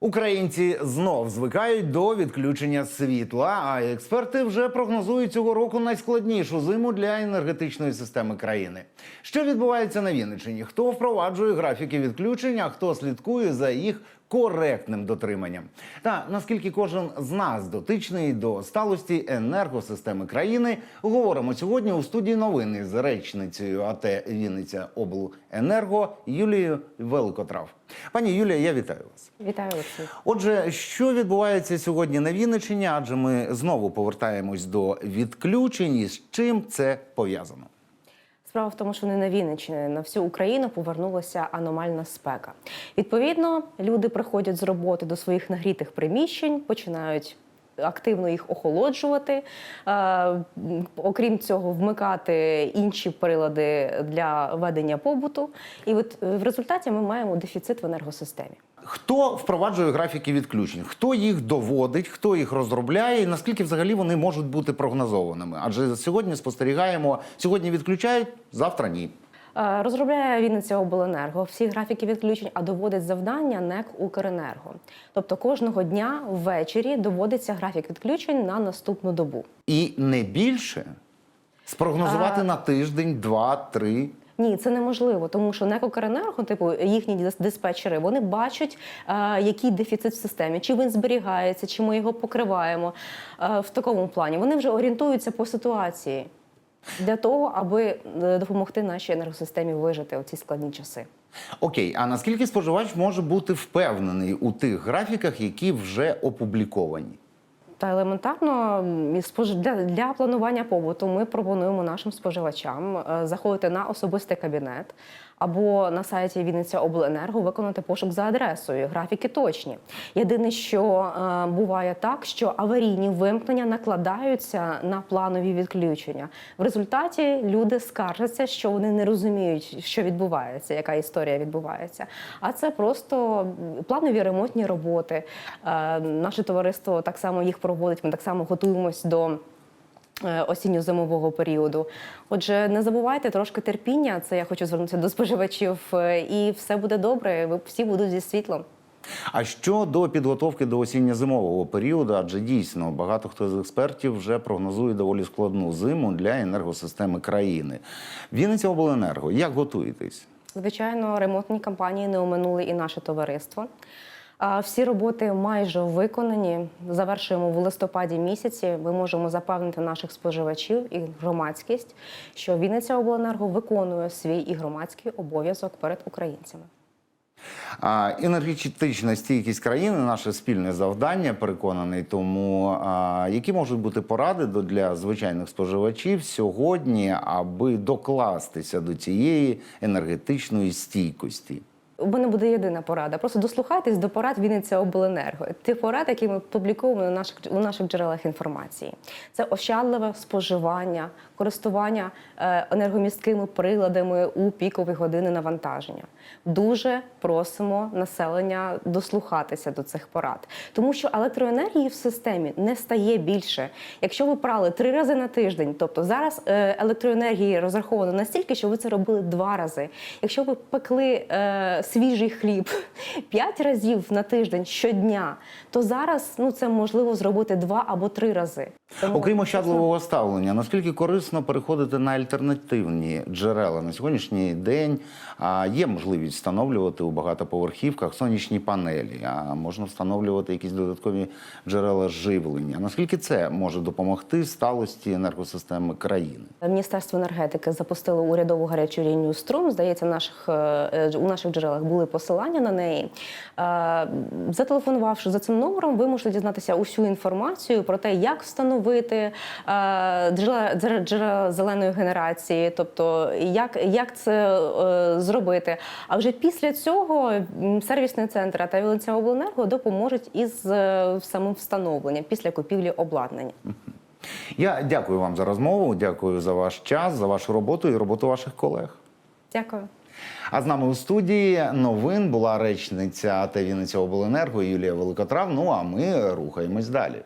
Українці знов звикають до відключення світла, а експерти вже прогнозують цього року найскладнішу зиму для енергетичної системи країни. Що відбувається на Вінниччині? Хто впроваджує графіки відключення, хто слідкує за їх коректним дотриманням? Та наскільки кожен з нас дотичний до сталості енергосистеми країни, говоримо сьогодні у студії новини з речницею АТ Вінниця Обленерго Юлією Великотрав. Пані Юлія, я вітаю вас. Вітаю Олексій. Отже, що відбувається сьогодні на Вінниччині? Адже ми знову повертаємось до відключень. І з чим це пов'язано? Справа в тому, що не на Вінниччині, на всю Україну повернулася аномальна спека. Відповідно, люди приходять з роботи до своїх нагрітих приміщень, починають. Активно їх охолоджувати, Е, окрім цього, вмикати інші прилади для ведення побуту. І от е, в результаті ми маємо дефіцит в енергосистемі. Хто впроваджує графіки відключень? Хто їх доводить, хто їх розробляє, і наскільки взагалі вони можуть бути прогнозованими? Адже сьогодні спостерігаємо, сьогодні відключають, завтра ні. Е, Розробляє Вінниця обленерго всі графіки відключень, а доводить завдання НЕК Укренерго. Тобто кожного дня ввечері доводиться графік відключень на наступну добу. І не більше спрогнозувати А- на тиждень, два, три. Ні, це неможливо, тому що НЕК Укренерго, типу їхні диспетчери, вони бачать, е, який дефіцит в системі, чи він зберігається, чи ми його покриваємо е, в такому плані. Вони вже орієнтуються по ситуації для того, аби е, допомогти нашій енергосистемі вижити у ці складні часи. Окей, а наскільки споживач може бути впевнений у тих графіках, які вже опубліковані? Та елементарно для, для планування побуту ми пропонуємо нашим споживачам е, заходити на особистий кабінет або на сайті Вінниця Обленерго виконати пошук за адресою. Графіки точні. Єдине, що е, буває так, що аварійні вимкнення накладаються на планові відключення. В результаті люди скаржаться, що вони не розуміють, що відбувається, яка історія відбувається. А це просто планові ремонтні роботи. Е, Наше товариство так само їх проводить. Ми так само готуємось до. Е, Осінньо-зимового періоду. Отже, не забувайте трошки терпіння. Це я хочу звернутися до споживачів, е, і все буде добре. Ви всі будуть зі світлом. А щодо підготовки до осінньо-зимового періоду, адже дійсно багато хто з експертів вже прогнозує доволі складну зиму для енергосистеми країни. Вінниця обленерго, як готуєтесь? Звичайно, ремонтні кампанії не оминули і наше товариство. Всі роботи майже виконані. Завершуємо в листопаді місяці. Ми можемо запевнити наших споживачів і громадськість, що Вінниця обленерго виконує свій і громадський обов'язок перед українцями. Енергетична стійкість країни наше спільне завдання, переконаний. Тому які можуть бути поради для звичайних споживачів сьогодні, аби докластися до цієї енергетичної стійкості? У мене буде єдина порада. Просто дослухайтесь до порад Вінниця Обленерго. Ті поради, які ми публікуємо на наших у наших джерелах інформації. Це ощадливе споживання, користування е, енергомісткими приладами у пікові години навантаження. Дуже просимо населення дослухатися до цих порад, тому що електроенергії в системі не стає більше. Якщо ви прали три рази на тиждень, тобто зараз е, електроенергії розраховано настільки, що ви це робили два рази. Якщо ви пекли е, свіжий хліб п'ять разів на тиждень щодня, то зараз ну це можливо зробити два або три рази. Тому Окрім ощадливого ставлення, наскільки корисно переходити на альтернативні джерела на сьогоднішній день? А є можливість встановлювати у багатоповерхівках сонячні панелі, а можна встановлювати якісь додаткові джерела живлення. Наскільки це може допомогти сталості енергосистеми країни? Міністерство енергетики запустило урядову гарячу лінію струм. Здається, наших, е, у наших джерелах були посилання на неї. Е, Зателефонувавши за цим номером, ви можете дізнатися усю інформацію про те, як встановити е, джерела, джерела- зеленої генерації, тобто як, як це е, зробити. А вже після цього сервісний центр та Віленція Обленерго допоможуть із е, самим встановленням після купівлі обладнання. Я дякую вам за розмову, дякую за ваш час, за вашу роботу і роботу ваших колег. Дякую. А з нами у студії новин була речниця АТ Вінниця Обленерго Юлія Великотрав. Ну а ми рухаємось далі.